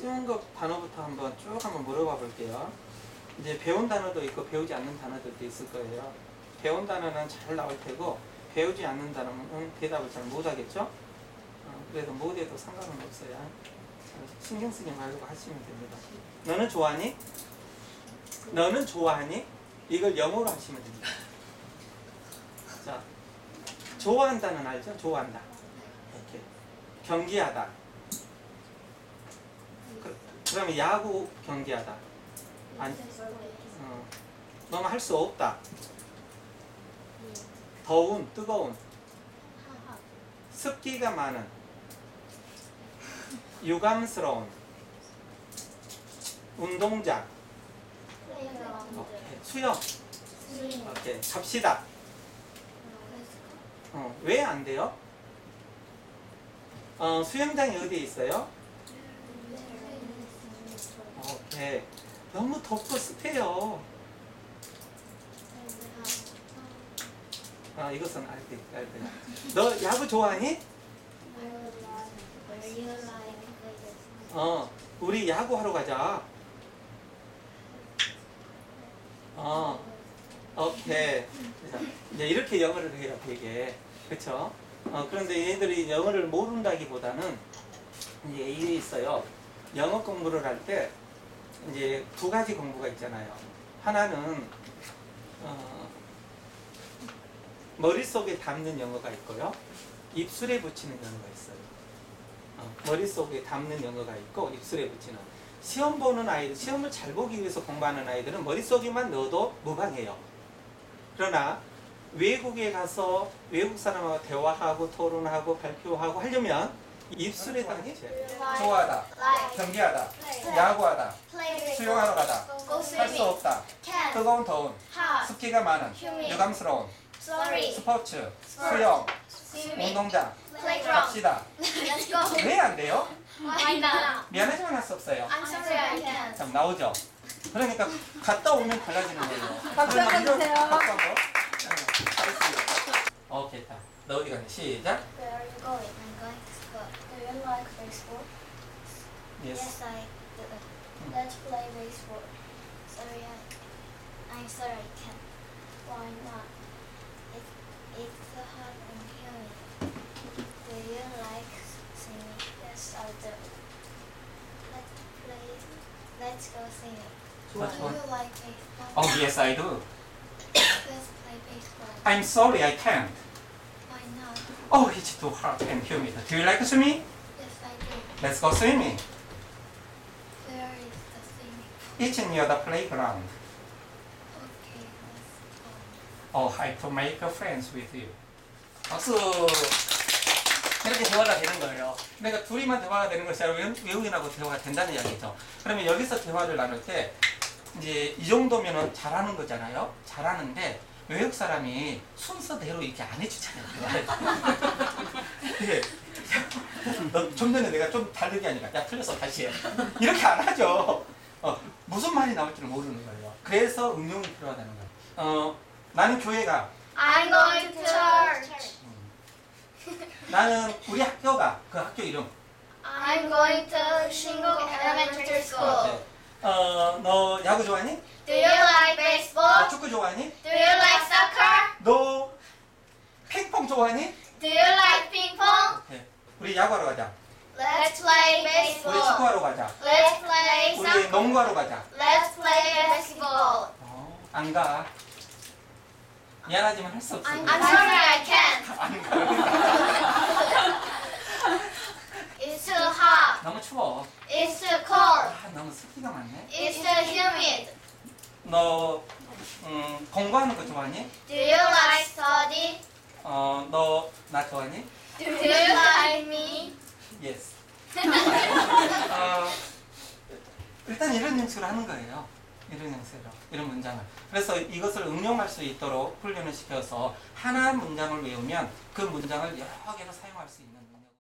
쉬운 거 단어부터 한번 쭉 한번 물어봐 볼게요. 이제 배운 단어도 있고 배우지 않는 단어들도 있을 거예요. 배운 단어는 잘 나올 테고 배우지 않는 단어는 대답을 잘 못하겠죠? 어, 그래도 못해도 상관은 없어요. 어, 신경 쓰지 말고 하시면 됩니다. 너는 좋아하니? 너는 좋아하니? 이걸 영어로 하시면 됩니다. 자, 좋아한다는 알죠? 좋아한다. 이렇게 경기하다. 그, 그러면 야구 경기하다. 아니, 어, 너무 할 수 없다. 더운, 뜨거운, 습기가 많은, 유감스러운, 운동장, 오케이. 수영, 오케이. 갑시다. 어, 왜 안 돼요? 어, 수영장이 어디에 있어요? 오케이. 너무 덥고 습해요. 아, 이것은 알 때, 알 때. 너 야구 좋아하니? 어, 우리 야구 하러 가자. 어, 오케이. 자, 이제 이렇게 영어를 해요, 되게. 그쵸? 어, 그런데 얘들이 영어를 모른다기보다는 이게 있어요. 영어 공부를 할 때 이제 두 가지 공부가 있잖아요. 하나는 어, 머릿속에 담는 영어가 있고요. 입술에 붙이는 영어가 있어요. 어, 머릿속에 담는 영어가 있고 입술에 붙이는 시험 보는 아이들, 시험을 잘 보기 위해서 공부하는 아이들은 머릿속에만 넣어도 무방해요. 그러나 외국에 가서 외국 사람하고 대화하고 토론하고 발표하고 하려면 입술에 담는 좋아하다, 경기하다, 야구하다, 수영하러 가다, 할 수 없다, 뜨거운 더운, 습기가 많은, 유감스러운, 스포츠, 수영, 운동장, 갑시다. 왜 안 돼요? 미안하지만 할 수 없어요. 참 나오죠. 그러니까 갔다 오면 달라지는 거예요. 박수 한번 주세요. 박수 한 번. 응, 잘했어요. 오케이, 다. 너 어디 가니? 시작. Where are you going? I'm going to Do you like baseball? Yes. I Let's play baseball. Sorry, I'm sorry, I can't. Why not? It, it's hard and. Do you like singing? Yes, I do. Let's play. Let's go singing. Do you like it? Oh yes, I do. Let's play baseball. I'm sorry, I can't. Why not? Oh, it's too hot and humid. Do you like swimming? Yes, I do. Let's go swimming. Where is the swimming? It's near the playground. Okay, let's go. Oh, I to make friends with you. 박수. 이렇게 대화가 되는 거예요. 내가 둘이만 대화가 되는 것이 아니라 외- 외국인하고 대화가 된다는 이야기죠. 그러면 여기서 대화를 나눌 때 이제 이 정도면은 잘하는 거잖아요. 잘하는데 외국 사람이 순서대로 이렇게 안 해주잖아요. 예. 너좀 전에 내가 좀 다르게 하니까 야 틀렸어 다시 해. 이렇게 안 하죠. 어, 무슨 말이 나올지를 모르는 거예요. 그래서 응용이 필요하다는 거예요. 어, 나는 교회가 I'm going to church. 나는 우리 학교가 그 학교 이름. I'm going to Shingo Elementary 어, School. 네. 어, 너 야구 좋아하니? Do you like 너 baseball? 축구 좋아하니? Do you like? 너 핑퐁 좋아하니? Do you like ping pong? 네. 우리 야구하러 가자. Let's play 우리 baseball. 축구하러 가자. Let's play 우리 soccer. 농구하러 가자. Let's play basketball. 어, 안 가. 미안하지만 할 수 없어. I'm sorry, I can't. 안 가. It's too hot. 너무 추워. It's too cold. 아, 너무 습기가 많네. It's too humid. 너 음, 공부하는 거 좋아하니? Do you like study? 어, 너 나 좋아하니? Do you like me? Yes. 어, 일단 이런 형식으로 하는 거예요. 이런 형식으로, 이런 문장을. 그래서 이것을 응용할 수 있도록 훈련을 시켜서 하나 문장을 외우면 그 문장을 여러 개로 사용할 수 있는